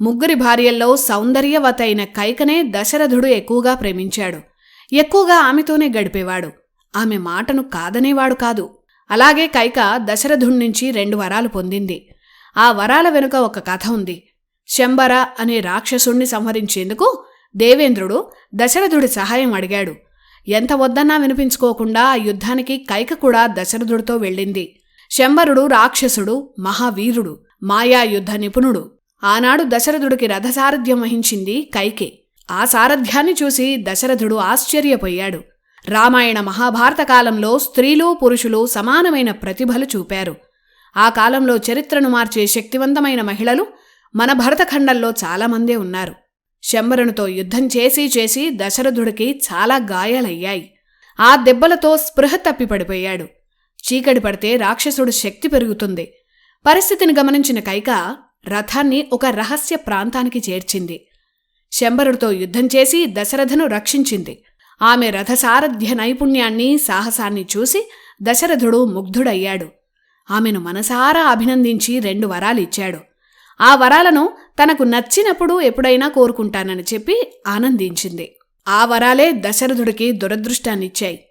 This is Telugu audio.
ముగ్గురి భార్యల్లో సౌందర్యవతైన కైకనే దశరథుడు ఎక్కువగా ప్రేమించాడు. ఎక్కువగా ఆమెతోనే గడిపేవాడు. ఆమె మాటను కాదనేవాడు కాదు. అలాగే కైక దశరథుణ్ణించి రెండు వరాలు పొందింది. ఆ వరాల వెనుక ఒక కథ ఉంది. శంబర అనే రాక్షసుణ్ణి సంహరించేందుకు దేవేంద్రుడు దశరథుడి సహాయం అడిగాడు. ఎంత వద్దన్నా వినిపించుకోకుండా ఆ యుద్ధానికి కైక కూడా దశరథుడితో వెళ్ళింది. శంబరుడు రాక్షసుడు మహావీరుడు మాయా యుద్ధ నిపుణుడు. ఆనాడు దశరథుడికి రథసారథ్యం వహించింది కైకే. ఆ సారథ్యాన్ని చూసి దశరథుడు ఆశ్చర్యపోయాడు. రామాయణ మహాభారత కాలంలో స్త్రీలు పురుషులు సమానమైన ప్రతిభలు చూపారు. ఆ కాలంలో చరిత్రను మార్చే శక్తివంతమైన మహిళలు మన భరతఖండంలో చాలామందే ఉన్నారు. శంబరునితో యుద్ధం చేసి చేసి దశరథుడికి చాలా గాయాలయ్యాయి. ఆ దెబ్బలతో స్పృహ తప్పి పడిపోయాడు చీకటి పడితే రాక్షసుడు శక్తి పెరుగుతుంది. పరిస్థితిని గమనించిన కైక రథాన్ని ఒక రహస్య ప్రాంతానికి చేర్చింది. శంబరుడితో యుద్ధం చేసి దశరథను రక్షించింది. ఆమె రథసారథ్య నైపుణ్యాన్ని సాహసాన్ని చూసి దశరథుడు ముగ్ధుడయ్యాడు. ఆమెను మనసారా అభినందించి రెండు వరాలిచ్చాడు ఆ వరాలను తనకు నచ్చినప్పుడు ఎప్పుడైనా కోరుకుంటానని చెప్పి ఆనందించింది. ఆ వరాలే దశరథుడికి దురదృష్టాన్నిచ్చాయి.